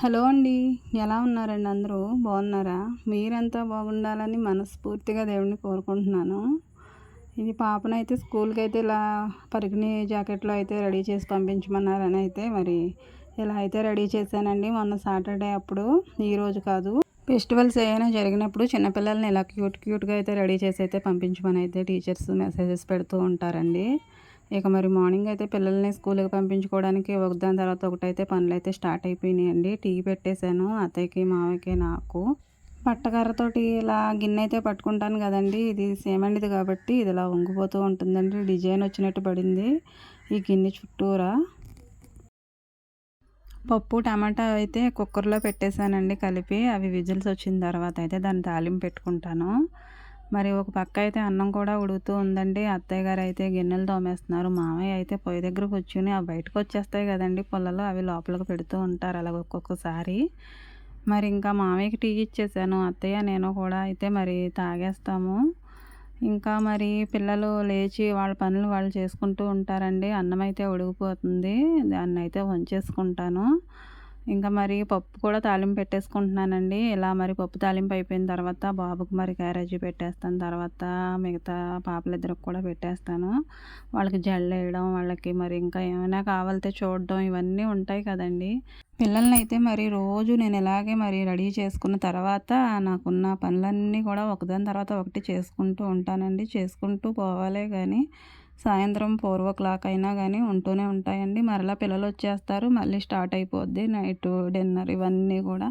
Hello అండి ఎలా ఉన్నారండి అందరూ? బాగున్నారా? మీరంతా బాగుండాలని మనస్ఫూర్తిగా దేవుడిని కోరుకుంటున్నాను. ఇది పాపనైతే స్కూల్కి అయితే ఇలా పరిగణి జాకెట్లో అయితే రెడీ చేసి పంపించమన్నారని అయితే మరి ఇలా అయితే రెడీ చేశానండి మొన్న సాటర్డే అప్పుడు. ఈరోజు కాదు. ఫెస్టివల్స్ ఏమైనా జరిగినప్పుడు చిన్నపిల్లల్ని ఇలా క్యూట్ క్యూట్గా అయితే రెడీ చేసి అయితే పంపించమని అయితే టీచర్స్ మెసేజెస్ పెడుతూ ఉంటారండి. ఇక మరి మార్నింగ్ అయితే పిల్లల్ని స్కూల్కి పంపించుకోవడానికి ఒకదాని తర్వాత ఒకటైతే పనులు అయితే స్టార్ట్ అయిపోయినాయండి. టీ పెట్టేశాను అత్తయ్యకి మామయ్యకి నాకు. పట్టకర్రతోటి ఇలా గిన్నె అయితే పట్టుకుంటాను కదండి. ఇది సేమండిది కాబట్టి ఇది ఇలా వంగిపోతూ ఉంటుందండి. డిజైన్ వచ్చినట్టు పడింది ఈ గిన్నె చుట్టూరా. పప్పు టమాటా అయితే కుక్కర్లో పెట్టేశానండి కలిపి. అవి విజిల్స్ వచ్చిన తర్వాత అయితే దాన్ని తాలింపు పెట్టుకుంటాను. మరి ఒక పక్క అయితే అన్నం కూడా ఉడుకుతూ ఉందండి. అత్తయ్య గారు అయితే గిన్నెలు తోమేస్తున్నారు. మామయ్య అయితే పొయ్యి దగ్గర కూర్చుని అవి బయటకు వచ్చేస్తాయి కదండి పుల్లలు అవి లోపలికి పెడుతూ ఉంటారు అలా ఒక్కొక్కసారి. మరి ఇంకా మామయ్యకి టీ ఇచ్చేసాను. అత్తయ్య నేను కూడా అయితే మరి తాగేస్తాము. ఇంకా మరి పిల్లలు లేచి వాళ్ళ పనులు వాళ్ళు చేసుకుంటూ ఉంటారండి. అన్నం అయితే ఉడికిపోతుంది. దాన్ని అయితే వంచేసుకుంటాను. ఇంకా మరి పప్పు కూడా తాలింపు పెట్టేసుకుంటున్నానండి. ఇలా మరి పప్పు తాలింపు అయిపోయిన తర్వాత బాబుకి మరి క్యారేజీ పెట్టేస్తాను. తర్వాత మిగతా పాపలిద్దరికి కూడా పెట్టేస్తాను. వాళ్ళకి జల్లు వేయడం వాళ్ళకి మరి ఇంకా ఏమైనా కావాలితే చూడడం ఇవన్నీ ఉంటాయి కదండి. పిల్లల్ని అయితే మరి రోజు నేను ఇలాగే మరి రెడీ చేసుకున్న తర్వాత నాకున్న పనులన్నీ కూడా ఒకదాని తర్వాత ఒకటి చేసుకుంటూ ఉంటానండి. చేసుకుంటూ పోవాలే కానీ సాయంత్రం ఫోర్ ఓ క్లాక్ అయినా కానీ ఉంటూనే ఉంటాయండి. మరలా పిల్లలు వచ్చేస్తారు. మళ్ళీ స్టార్ట్ అయిపోద్ది నైట్ డిన్నర్ ఇవన్నీ కూడా.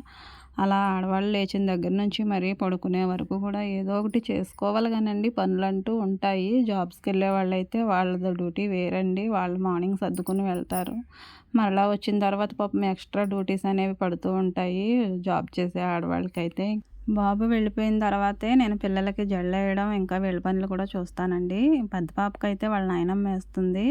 అలా ఆడవాళ్ళు లేచిన దగ్గర నుంచి మరీ పడుకునే వరకు కూడా ఏదో ఒకటి చేసుకోవాలి కానండి. పనులు అంటూ ఉంటాయి. జాబ్స్కి వెళ్ళే వాళ్ళైతే వాళ్ళ డ్యూటీ వేరండి. వాళ్ళు మార్నింగ్ సర్దుకుని వెళ్తారు. మరలా వచ్చిన తర్వాత పాపం ఎక్స్ట్రా డ్యూటీస్ అనేవి పడుతూ ఉంటాయి. జాబ్ చేసే ఆడవాళ్ళకైతే. బాబు వెళ్ళిపోయిన తర్వాతే నేను పిల్లలకి జడలేయడం ఇంకా వెళ్ళి పనులు కూడా చూస్తానండి. పెద్ద పాపకైతే వాళ్ళ నాయనమ్మ వేస్తుంది.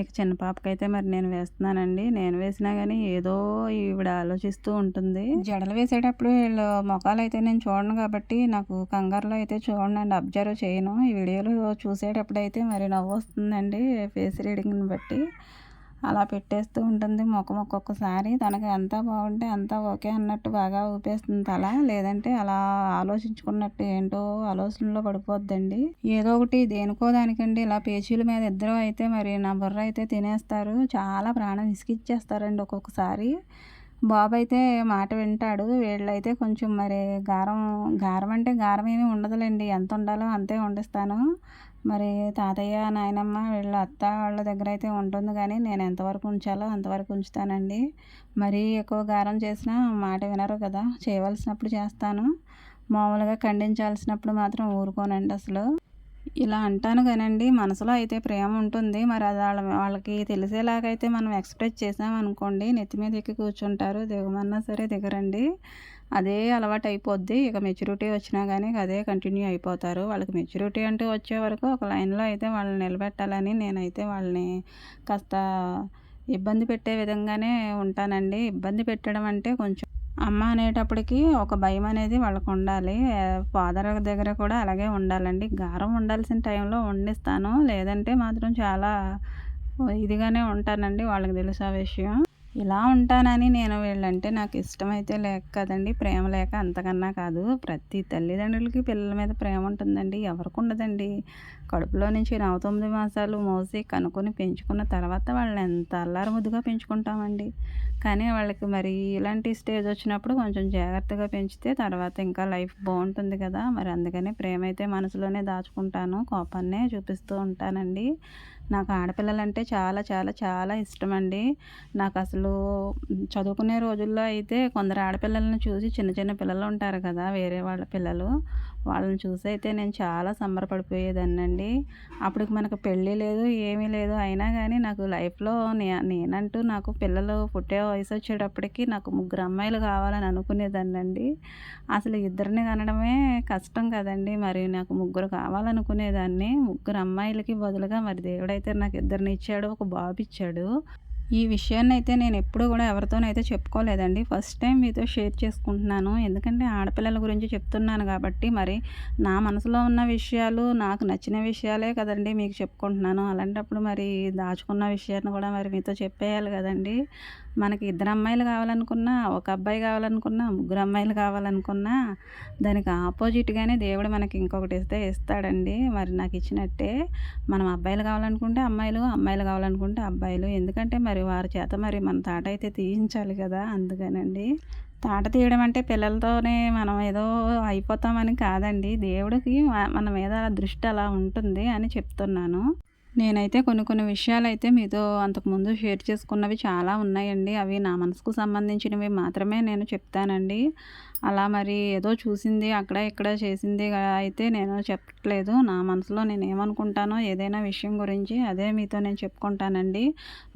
ఇక చిన్న పాపకైతే మరి నేను వేస్తున్నానండి. నేను వేసినా కానీ ఏదో ఈవిడ ఆలోచిస్తూ ఉంటుంది. జడలు వేసేటప్పుడు వీళ్ళు ముఖాలు అయితే నేను చూడను కాబట్టి నాకు కంగారులో అయితే చూడండి అబ్జర్వ్ చేయను. ఈ వీడియోలో చూసేటప్పుడు అయితే మరి నవ్వు వస్తుందండి ఫేస్ రీడింగ్ని బట్టి. అలా పెట్టేస్తూ ఉంటుంది ముఖం ఒక్కొక్కసారి. తనకి ఎంత బాగుంటే అంతా ఓకే అన్నట్టు బాగా ఊపేస్తుంది తల. లేదంటే అలా ఆలోచించుకున్నట్టు ఏంటో ఆలోచనలో పడిపోద్దండి. ఏదో ఒకటి దేనికో దానికండి. ఇలా పేచీల మీద ఇద్దరు అయితే మరి నా బుర్ర అయితే తినేస్తారు. చాలా ప్రాణం విసిగిచ్చేస్తారండి ఒక్కొక్కసారి. బాబు అయితే మాట వింటాడు. వీళ్ళైతే కొంచెం మరి గారం గారం అంటే గారం ఏమీ ఉండదులేండి. ఎంత ఉండాలో అంతే వండిస్తాను. మరి తాతయ్య నాయనమ్మ వీళ్ళ అత్త వాళ్ళ దగ్గర అయితే ఉంటుంది కానీ నేను ఎంతవరకు ఉంచాలో అంతవరకు ఉంచుతానండి. మరీ ఎక్కువ గారం చేసినా మాట వినరు కదా. చేయవలసినప్పుడు చేస్తాను. మామూలుగా ఖండించాల్సినప్పుడు మాత్రం ఊరుకోనండి అసలు. ఇలా అంటాను కానండి మనసులో అయితే ప్రేమ ఉంటుంది. మరి అది వాళ్ళ వాళ్ళకి తెలిసేలాగైతే మనం ఎక్స్ప్రెస్ చేసామనుకోండి నెత్తి మీద ఎక్కి కూర్చుంటారు. దిగమన్నా సరే దిగరండి. అదే అలవాటు అయిపోద్ది ఇక మెచ్యూరిటీ వచ్చినా కానీ అదే కంటిన్యూ అయిపోతారు. వాళ్ళకి మెచ్యూరిటీ అంటూ వచ్చే వరకు ఒక లైన్లో అయితే వాళ్ళని నిలబెట్టాలని నేనైతే వాళ్ళని కాస్త ఇబ్బంది పెట్టే విధంగానే ఉంటానండి. ఇబ్బంది పెట్టడం అంటే కొంచెం అమ్మ అనేటప్పటికి ఒక భయం అనేది వాళ్ళకు ఉండాలి ఫాదర్ దగ్గర కూడా అలాగే ఉండాలండి. గారం ఉండాల్సిన టైంలో వండిస్తాను. లేదంటే మాత్రం చాలా ఇదిగానే ఉంటానండి వాళ్ళకి తెలుసు ఆ విషయం. ఇలా ఉంటానని నేను వీళ్ళంటే నాకు ఇష్టమైతే లేక కదండి ప్రేమ లేక అంతకన్నా కాదు. ప్రతి తల్లిదండ్రులకి పిల్లల మీద ప్రేమ ఉంటుందండి ఎవరికి ఉండదండి. కడుపులో నుంచి నవ తొమ్మిది మాసాలు మోసి కనుక్కొని పెంచుకున్న తర్వాత వాళ్ళని ఎంత అల్లారు ముద్దుగా పెంచుకుంటామండి. కానీ వాళ్ళకి మరి ఇలాంటి స్టేజ్ వచ్చినప్పుడు కొంచెం జాగ్రత్తగా పెంచితే తర్వాత ఇంకా లైఫ్ బాగుంటుంది కదా. మరి అందుకనే ప్రేమ అయితే మనసులోనే దాచుకుంటాను కోపాన్నే చూపిస్తూ ఉంటానండి. నాకు ఆడపిల్లలంటే చాలా చాలా చాలా ఇష్టం అండి నాకు అసలు చదువుకునే రోజుల్లో అయితే కొందరు ఆడపిల్లలను చూసి చిన్న చిన్న పిల్లలు ఉంటారు కదా వేరే వాళ్ళ పిల్లలు. వాళ్ళని చూసి అయితే నేను చాలా సంబరపడిపోయేదాన్నండి. అప్పటికి మనకు పెళ్ళి లేదు ఏమీ లేదు. అయినా కానీ నాకు లైఫ్లో నే నేనంటూ నాకు పిల్లలు పుట్టే వయసు వచ్చేటప్పటికి నాకు ముగ్గురు అమ్మాయిలు కావాలని అనుకునేదాన్నండి. అసలు ఇద్దరిని కనడమే కష్టం కదండి. మరి నాకు ముగ్గురు కావాలనుకునేదాన్ని. ముగ్గురు అమ్మాయిలకి బదులుగా మరి దేవుడైతే నాకు ఇద్దరిని ఇచ్చాడు ఒక బాబు ఇచ్చాడు. ఈ విషయాన్ని అయితే నేను ఎప్పుడూ కూడా ఎవరితోనైతే చెప్పుకోలేదండి. ఫస్ట్ టైం మీతో షేర్ చేసుకుంటున్నాను. ఎందుకంటే ఆడపిల్లల గురించి చెప్తున్నాను కాబట్టి మరి నా మనసులో ఉన్న విషయాలు నాకు నచ్చిన విషయాలే కదండి మీకు చెప్పుకుంటున్నాను. అలాంటప్పుడు మరి దాచుకున్న విషయాన్ని కూడా మరి మీతో చెప్పేయాలి కదండి. మనకి ఇద్దరు అమ్మాయిలు కావాలనుకున్నా ఒక అబ్బాయి కావాలనుకున్నా ముగ్గురు అమ్మాయిలు కావాలనుకున్నా దానికి ఆపోజిట్గానే దేవుడు మనకి ఇంకొకటి ఇస్తే ఇస్తాడండి. మరి నాకు ఇచ్చినట్టే మనం అబ్బాయిలు కావాలనుకుంటే అమ్మాయిలు అమ్మాయిలు కావాలనుకుంటే అబ్బాయిలు. ఎందుకంటే మరి వారి చేత మరి మన తాట అయితే తీయించాలి కదా అందుకనండి. తాట తీయడం అంటే పిల్లలతోనే మనం ఏదో అయిపోతామని కాదండి. దేవుడికి మన మీద దృష్టి అలా ఉంటుంది అని చెప్తున్నాను. నేనైతే కొన్ని కొన్ని విషయాలు అయితే మీతో అంతకుముందు షేర్ చేసుకున్నవి చాలా ఉన్నాయండి. అవి నా మనసుకు సంబంధించినవి మాత్రమే నేను చెప్తానండి. అలా మరి ఏదో చూసింది అక్కడ ఇక్కడ చేసింది అయితే నేను చెప్పట్లేదు. నా మనసులో నేను ఏమనుకుంటానో ఏదైనా విషయం గురించి అదే మీతో నేను చెప్పుకుంటానండి.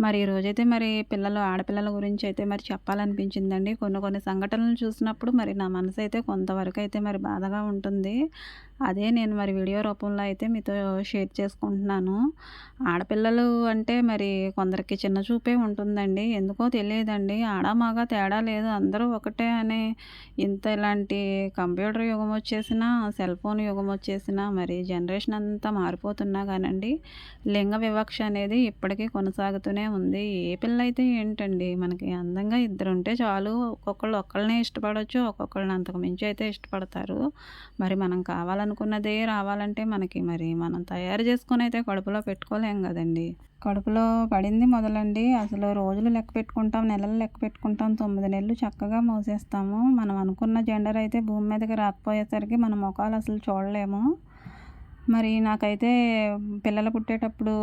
మరి ఈరోజైతే మరి పిల్లలు ఆడపిల్లల గురించి అయితే మరి చెప్పాలనిపించిందండి. కొన్ని కొన్ని సంఘటనలు చూసినప్పుడు మరి నా మనసు అయితే కొంతవరకు అయితే మరి బాధగా ఉంటుంది. అదే నేను మరి వీడియో రూపంలో అయితే మీతో షేర్ చేసుకుంటున్నాను. ఆడపిల్లలు అంటే మరి కొందరికి చిన్న చూపే ఉంటుందండి. ఎందుకో తెలియదండి. ఆడ మగ తేడా లేదు. అందరూ ఒకటే అనే ఇంత ఇలాంటి కంప్యూటర్ యుగం వచ్చేసినా సెల్ ఫోన్ యుగం వచ్చేసినా మరి జనరేషన్ అంతా మారిపోతున్నా కానండి లింగ వివక్ష అనేది ఇప్పటికీ కొనసాగుతూనే ఉంది. ఏ పిల్ల అయితే ఏంటండి మనకి అందంగా ఇద్దరు ఉంటే చాలు. ఒక్కొక్కళ్ళు ఒక్కళ్ళనే ఇష్టపడవచ్చు ఒక్కొక్కళ్ళని అంతకు మించి అయితే ఇష్టపడతారు. మరి మనం అనుకున్నదే రావాలంటే మనకి మరి మనం తయారు చేసుకొని అయితే కడుపులో పెట్టుకోలేం కదండి. కడుపులో పడింది మొదలండి. అసలు రోజులు లెక్క పెట్టుకుంటాం నెలలు లెక్క పెట్టుకుంటాం తొమ్మిది నెలలు చక్కగా మోసేస్తాము. మనం అనుకున్న జెండర్ అయితే భూమి మీదకి రాకపోయేసరికి మన ముఖాలు అసలు చూడలేము. మరి నాకైతే పిల్లలు పుట్టేటప్పుడు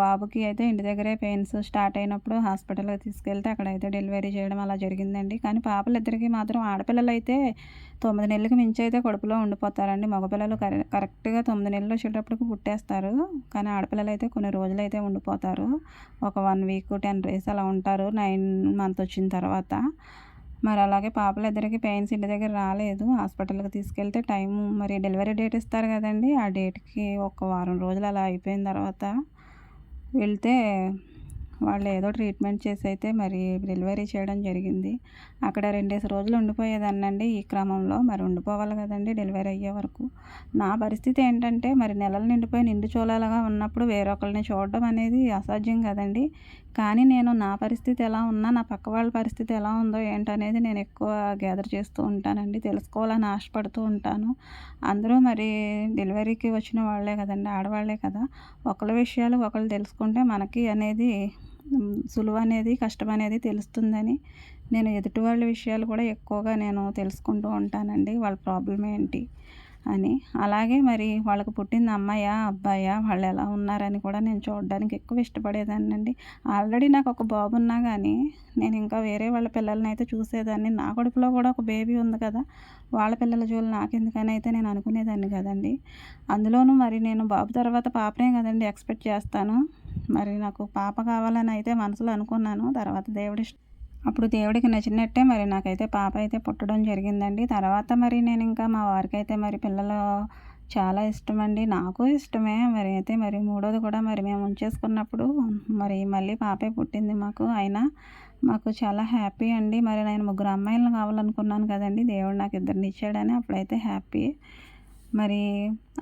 బాబుకి అయితే ఇంటి దగ్గరే పెయిన్స్ స్టార్ట్ అయినప్పుడు హాస్పిటల్కి తీసుకెళ్తే అక్కడైతే డెలివరీ చేయడం అలా జరిగిందండి. కానీ పాపలిద్దరికి మాత్రం ఆడపిల్లలు అయితే తొమ్మిది నెలలకు మించి అయితే కడుపులో ఉండిపోతారండి. మగపిల్లలు కరెక్ట్గా తొమ్మిది నెలలు వచ్చేటప్పటికి పుట్టేస్తారు. కానీ ఆడపిల్లలు అయితే కొన్ని రోజులు అయితే ఉండిపోతారు. ఒక వన్ వీక్ టెన్ డేస్ అలా ఉంటారు. నైన్ మంత్ వచ్చిన తర్వాత. మరి అలాగే పాపలిద్దరికి పెయిన్స్ ఇంటి దగ్గర రాలేదు. హాస్పిటల్కి తీసుకెళ్తే టైం మరి డెలివరీ డేట్ ఇస్తారు కదండి. ఆ డేట్కి ఒక వారం రోజులు అలా అయిపోయిన తర్వాత వెళ్తే వాళ్ళు ఏదో ట్రీట్మెంట్ చేసి అయితే మరి డెలివరీ చేయడం జరిగింది. అక్కడ రెండేసి రోజులు ఉండిపోయేదాన్నండి ఈ క్రమంలో. మరి ఉండిపోవాలి కదండి డెలివరీ అయ్యే వరకు. నా పరిస్థితి ఏంటంటే మరి నెలలు నిండిపోయి నిండు చూలాలుగా ఉన్నప్పుడు వేరొకరిని చూడడం అనేది అసాధ్యం కదండి. కానీ నేను నా పరిస్థితి ఎలా ఉన్నా నా పక్క వాళ్ళ పరిస్థితి ఎలా ఉందో ఏంటనేది నేను ఎక్కువ గ్యాదర్ చేస్తూ ఉంటానండి. తెలుసుకోవాలని ఆశపడుతూ ఉంటాను. అందరూ మరి డెలివరీకి వచ్చిన వాళ్ళే కదండి ఆడవాళ్ళే కదా. ఒకళ్ళ విషయాలు ఒకళ్ళు తెలుసుకుంటే మనకి అనేది సులువు అనేది కష్టం అనేది తెలుస్తుందని నేను ఎదుటి వాళ్ళ విషయాలు కూడా ఎక్కువగా నేను తెలుసుకుంటూ ఉంటానండి. వాళ్ళ ప్రాబ్లం ఏంటి? అని. అలాగే మరి వాళ్ళకు పుట్టింది అమ్మాయా అబ్బాయా వాళ్ళు ఎలా ఉన్నారని కూడా నేను చూడడానికి ఎక్కువ ఇష్టపడేదాన్ని అండి ఆల్రెడీ నాకు ఒక బాబు ఉన్నా కానీ నేను ఇంకా వేరే వాళ్ళ పిల్లల్ని అయితే చూసేదాన్ని. నా కొడుకులో కూడా ఒక బేబీ ఉంది కదా వాళ్ళ పిల్లల జోలు నాకెందుకని అయితే నేను అనుకునేదాన్ని కదండి. అందులోనూ మరి నేను బాబు తర్వాత పాపనే కదండి ఎక్స్పెక్ట్ చేస్తాను. మరి నాకు పాప కావాలని అయితే మనసులో అనుకున్నాను. తర్వాత దేవుడి అప్పుడు దేవుడికి నచ్చినట్టే మరి. నాకైతే పాప అయితే పుట్టడం జరిగిందండి. తర్వాత మరి నేను ఇంకా మా వారికి అయితే మరి పిల్లలు చాలా ఇష్టం అండి నాకు ఇష్టమే మరి. అయితే మరి మూడోది కూడా మరి మేము ఉంచేసుకున్నప్పుడు మరి మళ్ళీ పాపే పుట్టింది మాకు. అయినా మాకు చాలా హ్యాపీ అండి. మరి నేను ముగ్గురు అమ్మాయిలను కావాలనుకున్నాను కదండి. దేవుడు నాకు ఇద్దరిని ఇచ్చాడని అప్పుడైతే హ్యాపీ. మరి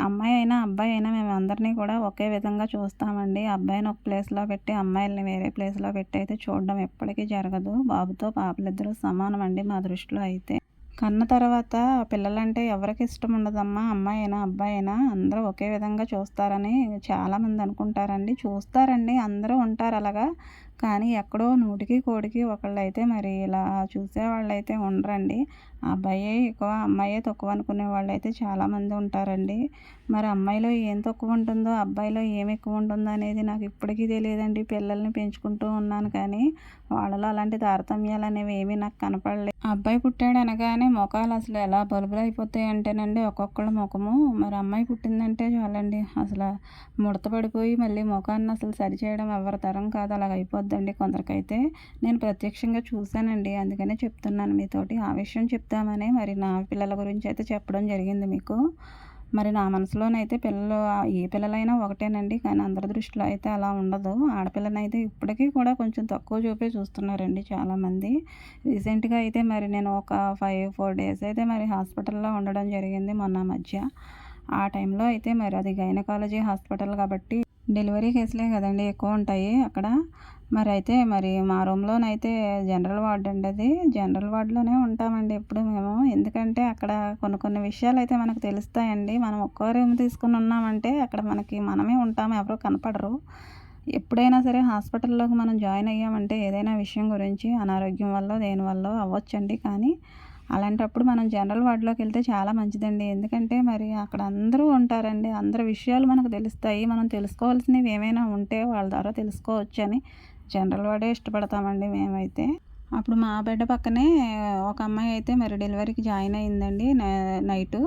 అమ్మాయి అయినా అబ్బాయి అయినా మేము అందరినీ కూడా ఒకే విధంగా చూస్తామండి. అబ్బాయిని ఒక ప్లేస్లో పెట్టి అమ్మాయిల్ని వేరే ప్లేస్లో పెట్టి అయితే చూడడం ఎప్పటికీ జరగదు. బాబుతో పాపలిద్దరూ సమానం అండి మా దృష్టిలో అయితే. కన్న తర్వాత పిల్లలంటే ఎవరికి ఇష్టం ఉండదమ్మా? అమ్మాయి అయినా అబ్బాయి అయినా అందరూ ఒకే విధంగా చూస్తారని చాలామంది అనుకుంటారండి. చూస్తారండి అందరూ ఉంటారు అలాగా. కానీ ఎక్కడో నూటికి కోడికి ఒకళ్ళు అయితే మరి ఇలా చూసే అయితే ఉండరండి. అబ్బాయే ఎక్కువ అమ్మాయే తక్కువ అనుకునే వాళ్ళు అయితే చాలామంది ఉంటారండి. మరి అమ్మాయిలో ఏం తక్కువ ఉంటుందో అబ్బాయిలో ఏం ఎక్కువ ఉంటుందో అనేది నాకు ఇప్పటికీ తెలియదండి. పిల్లల్ని పెంచుకుంటూ ఉన్నాను కానీ వాళ్ళలో అలాంటి తారతమ్యాలు అనేవి ఏమీ నాకు కనపడలేదు. అబ్బాయి పుట్టాడు అనగానే ముఖాలు అసలు ఎలా బలుబులు అయిపోతాయి అంటేనండి ఒక్కొక్కళ్ళ ముఖము. మరి అమ్మాయి పుట్టిందంటే చాలండి. అసలు ముడత పడిపోయి మళ్ళీ ముఖాన్ని అసలు సరిచేయడం ఎవరి తరం కాదు. అలాగ అయిపోద్దండి కొందరికైతే. నేను ప్రత్యక్షంగా చూశానండి. అందుకనే చెప్తున్నాను మీతోటి. ఆ విషయం చెప్తామని మరి నా పిల్లల గురించి అయితే చెప్పడం జరిగింది మీకు. మరి నా మనసులోనైతే పిల్లలు ఏ పిల్లలైనా ఒకటేనండి. కానీ అందరి దృష్టిలో అయితే అలా ఉండదు. ఆడపిల్లనైతే ఇప్పటికీ కూడా కొంచెం తక్కువ చూపే చూస్తున్నారండి చాలామంది. రీసెంట్గా అయితే మరి నేను ఒక ఫైవ్ ఫోర్ డేస్ అయితే మరి హాస్పిటల్లో ఉండడం జరిగింది మొన్న మధ్య. ఆ టైంలో అయితే మరి అది గైనకాలజీ హాస్పిటల్ కాబట్టి డెలివరీ కేసులే కదండి ఎక్కువ ఉంటాయి అక్కడ. మరి అయితే మరి మా రూమ్లోనైతే జనరల్ వార్డ్ అండి అది. జనరల్ వార్డులోనే ఉంటామండి ఎప్పుడు మేము. ఎందుకంటే అక్కడ కొన్ని కొన్ని విషయాలు అయితే మనకు తెలుస్తాయండి. మనం ఒక్కో రూమ్ తీసుకుని ఉన్నామంటే అక్కడ మనకి మనమే ఉంటాము ఎవరో కనపడరు. ఎప్పుడైనా సరే హాస్పిటల్లోకి మనం జాయిన్ అయ్యామంటే ఏదైనా విషయం గురించి అనారోగ్యం వల్ల దేని వల్ల అవ్వచ్చండి. కానీ అలాంటప్పుడు మనం జనరల్ వార్డులోకి వెళ్తే చాలా మంచిదండి. ఎందుకంటే మరి అక్కడ అందరూ ఉంటారండి. అందరి విషయాలు మనకు తెలుస్తాయి. మనం తెలుసుకోవాల్సినవి ఏమైనా ఉంటే వాళ్ళ ద్వారా తెలుసుకోవచ్చు అని జనరల్ వాడే ఇష్టపడతామండి మేమైతే. అప్పుడు మా బిడ్డ పక్కనే ఒక అమ్మాయి అయితే మరి డెలివరీకి జాయిన్ అయిందండి నైటు.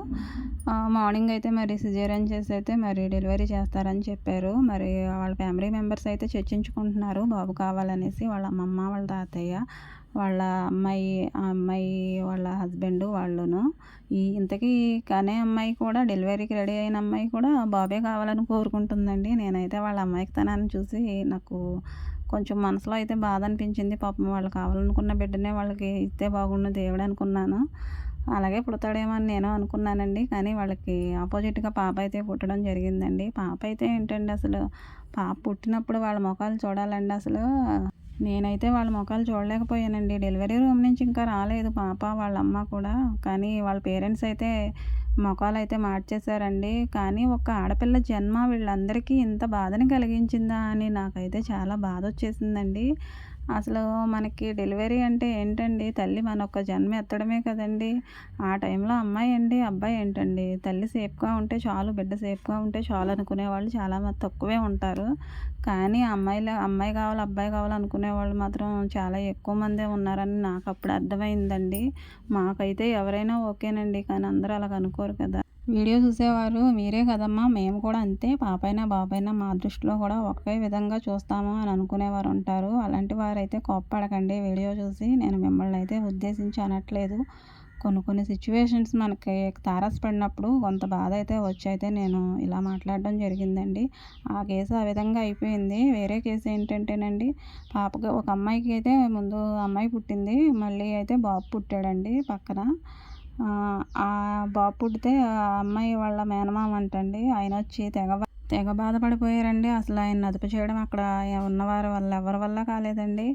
మార్నింగ్ అయితే మరి సిజేరియన్ చేసి అయితే మరి డెలివరీ చేస్తారని చెప్పారు. మరి వాళ్ళ ఫ్యామిలీ మెంబర్స్ అయితే చర్చించుకుంటున్నారు బాబు కావాలనేసి వాళ్ళ అమ్మమ్మ వాళ్ళ తాతయ్య వాళ్ళ అమ్మాయి ఆ అమ్మాయి వాళ్ళ హస్బెండ్ వాళ్ళును. ఈ ఇంతకీ కనే అమ్మాయి కూడా డెలివరీకి రెడీ అయిన అమ్మాయి కూడా బాబే కావాలని కోరుకుంటుందండి. నేనైతే వాళ్ళ అమ్మాయికి తనాన్ని చూసి నాకు కొంచెం మనసులో అయితే బాధ అనిపించింది పాపం వాళ్ళు కావాలనుకున్న బిడ్డనే వాళ్ళకి ఇస్తే బాగుండు దేవుడు అనుకున్నాను. అలాగే పుడతాడేమో అని నేను అనుకున్నానండి. కానీ వాళ్ళకి ఆపోజిట్గా పాప అయితే పుట్టడం జరిగిందండి. పాప అయితే ఏంటండి అసలు? పాప పుట్టినప్పుడు వాళ్ళ ముఖాలు చూడాలండి అసలు. నేనైతే వాళ్ళ ముఖాలు చూడలేకపోయానండి. డెలివరీ రూమ్ నుంచి ఇంకా రాలేదు పాప వాళ్ళ అమ్మ కూడా. కానీ వాళ్ళ పేరెంట్స్ అయితే ముఖాలు అయితే మార్చేశారండి. కానీ ఒక ఆడపిల్ల జన్మ వీళ్ళందరికీ ఇంత బాధని కలిగించిందా అని నాకైతే చాలా బాధ వచ్చేసిందండి అసలు మనకి డెలివరీ అంటే ఏంటండి? తల్లి మన ఒక్క జన్మ ఎత్తడమే కదండి. ఆ టైంలో అమ్మాయి అండి అబ్బాయి ఏంటండి? తల్లి సేఫ్గా ఉంటే చాలు బిడ్డ సేఫ్గా ఉంటే చాలు అనుకునే వాళ్ళు చాలా తక్కువే ఉంటారు. కానీ అమ్మాయిలు అమ్మాయి కావాలి అబ్బాయి కావాలి అనుకునే వాళ్ళు మాత్రం చాలా ఎక్కువ మందే ఉన్నారని నాకు అప్పుడు అర్థమైందండి. మాకైతే ఎవరైనా ఓకేనండి కానీ అందరూ అలాగ అనుకోరు కదా. వీడియో చూసేవారు మీరే కదమ్మా మేము కూడా అంతే పాపైనా బాబైనా మా దృష్టిలో కూడా ఒకే విధంగా చూస్తాము అని అనుకునేవారు ఉంటారు. అలాంటి వారైతే కోప్పడకండి. వీడియో చూసి నేను మిమ్మల్ని అయితే ఉద్దేశించి అనట్లేదు. కొన్ని కొన్ని సిచ్యువేషన్స్ మనకి తారసపడినప్పుడు కొంత బాధ అయితే వచ్చి అయితే నేను ఇలా మాట్లాడడం జరిగిందండి. ఆ కేసు ఆ విధంగా అయిపోయింది. వేరే కేసు ఏంటంటేనండి పాపకి ఒక అమ్మాయికి అయితే ముందు అమ్మాయి పుట్టింది. మళ్ళీ అయితే బాబు పుట్టాడండి పక్కన. ఆ బాబు పుడితే ఆ అమ్మాయి వాళ్ళ మేనమామ అంటండి. ఆయన వచ్చి తెగ తెగ బాధపడిపోయారండి. అసలు ఆయన అదుపు చేయడం అక్కడ ఉన్నవారు వల్ల ఎవరి వల్ల కాలేదండి.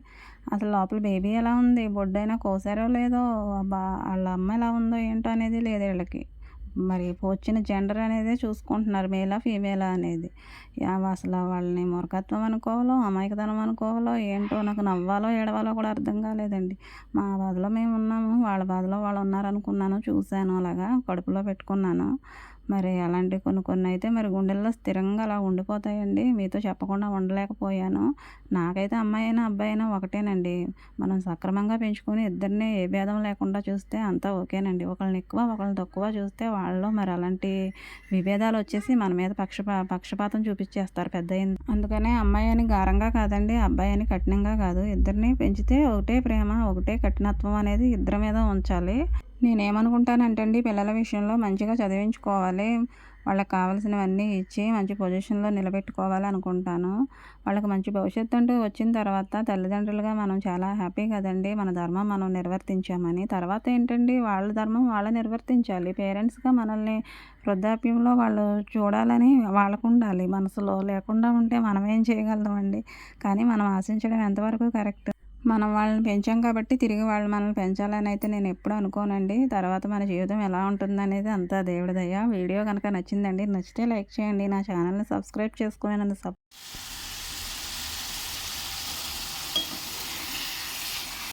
అసలు లోపల బేబీ ఎలా ఉంది? బొడ్డైనా కోసారో లేదో? బా వాళ్ళ అమ్మ ఎలా ఉందో ఏంటో అనేది లేదు వీళ్ళకి. మరి వచ్చిన జెండర్ అనేది చూసుకుంటున్నారు మేలా ఫీమేలా అనేది. అసలు వాళ్ళని మూర్ఖత్వం అనుకోవాలో అమాయకతనం అనుకోవాలో ఏంటో నాకు నవ్వాలో ఏడవాలో కూడా అర్థం కాలేదండి. మా బాధలో మేము ఉన్నాము వాళ్ళ బాధలో వాళ్ళు ఉన్నారనుకున్నాను చూశాను అలాగా కడుపులో పెట్టుకున్నాను. మరి అలాంటి కొన్ని కొన్ని అయితే మరి గుండెల్లో స్థిరంగా అలా ఉండిపోతాయండి. మీతో చెప్పకుండా ఉండలేకపోయాను. నాకైతే అమ్మాయి అయినా అబ్బాయి అయినా ఒకటేనండి. మనం సక్రమంగా పెంచుకొని ఇద్దరిని ఏ భేదం లేకుండా చూస్తే అంతా ఓకేనండి. ఒకళ్ళని ఎక్కువ ఒకళ్ళని తక్కువ చూస్తే వాళ్ళు మరి అలాంటి విభేదాలు వచ్చేసి మన మీద పక్షపా పక్షపాతం చూపించేస్తారు పెద్ద అందుకనే అమ్మాయి అని గారంగా కాదండి అబ్బాయి అని కఠినంగా కాదు. ఇద్దరిని పెంచితే ఒకటే ప్రేమ ఒకటే కఠినత్వం అనేది ఇద్దరి మీద ఉంచాలి. నేనేమనుకుంటానంటే అండి పిల్లల విషయంలో మంచిగా చదివించుకోవాలి. వాళ్ళకి కావాల్సినవన్నీ ఇచ్చి మంచి పొజిషన్లో నిలబెట్టుకోవాలి అనుకుంటాను వాళ్ళకి మంచి భవిష్యత్తు అంటూ వచ్చిన తర్వాత తల్లిదండ్రులుగా మనం చాలా హ్యాపీ కదండి. మన ధర్మం మనం నిర్వర్తించామని. తర్వాత ఏంటండి? వాళ్ళ ధర్మం వాళ్ళే నిర్వర్తించాలి. పేరెంట్స్గా మనల్ని వృద్ధాప్యంలో వాళ్ళు చూడాలని వాళ్ళకు ఉండాలి మనసులో లేకుండా ఉంటే మనం ఏం చేయగలమండి? కానీ మనం ఆశించడం ఎంతవరకు కరెక్ట్? మనం వాళ్ళని పెంచాం కాబట్టి తిరిగి వాళ్ళు మనల్ని పెంచాలని అయితే నేను ఎప్పుడు అనుకోనండి. తర్వాత మన జీవితం ఎలా ఉంటుందనేది అంతా దేవుడి దయ. వీడియో కనుక నచ్చిందండి నచ్చితే లైక్ చేయండి. నా ఛానల్ని సబ్స్క్రైబ్ చేసుకుని నన్ను సబ్